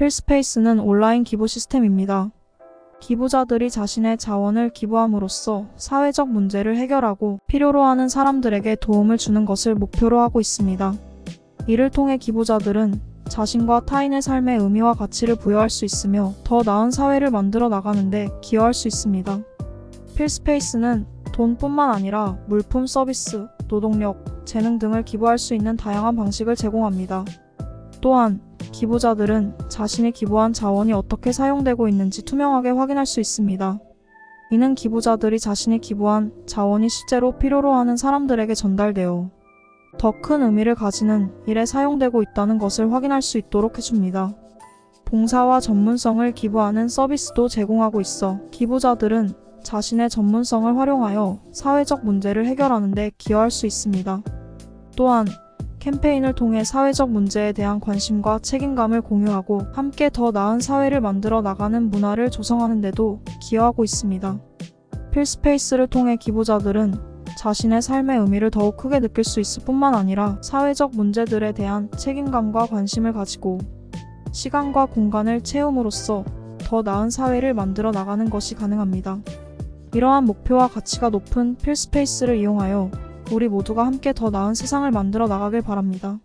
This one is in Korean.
필스페이스는 온라인 기부 시스템입니다. 기부자들이 자신의 자원을 기부함으로써 사회적 문제를 해결하고 필요로 하는 사람들에게 도움을 주는 것을 목표로 하고 있습니다. 이를 통해 기부자들은 자신과 타인의 삶의 의미와 가치를 부여할 수 있으며 더 나은 사회를 만들어 나가는데 기여할 수 있습니다. 필스페이스는 돈뿐만 아니라 물품 서비스, 노동력, 재능 등을 기부할 수 있는 다양한 방식을 제공합니다. 또한 기부자들은 자신이 기부한 자원이 어떻게 사용되고 있는지 투명하게 확인할 수 있습니다. 이는 기부자들이 자신이 기부한 자원이 실제로 필요로 하는 사람들에게 전달되어 더 큰 의미를 가지는 일에 사용되고 있다는 것을 확인할 수 있도록 해줍니다. 봉사와 전문성을 기부하는 서비스도 제공하고 있어 기부자들은 자신의 전문성을 활용하여 사회적 문제를 해결하는 데 기여할 수 있습니다. 또한 캠페인을 통해 사회적 문제에 대한 관심과 책임감을 공유하고 함께 더 나은 사회를 만들어 나가는 문화를 조성하는 데도 기여하고 있습니다. 필스페이스를 통해 기부자들은 자신의 삶의 의미를 더욱 크게 느낄 수 있을 뿐만 아니라 사회적 문제들에 대한 책임감과 관심을 가지고 시간과 공간을 채움으로써 더 나은 사회를 만들어 나가는 것이 가능합니다. 이러한 목표와 가치가 높은 필스페이스를 이용하여 우리 모두가 함께 더 나은 세상을 만들어 나가길 바랍니다.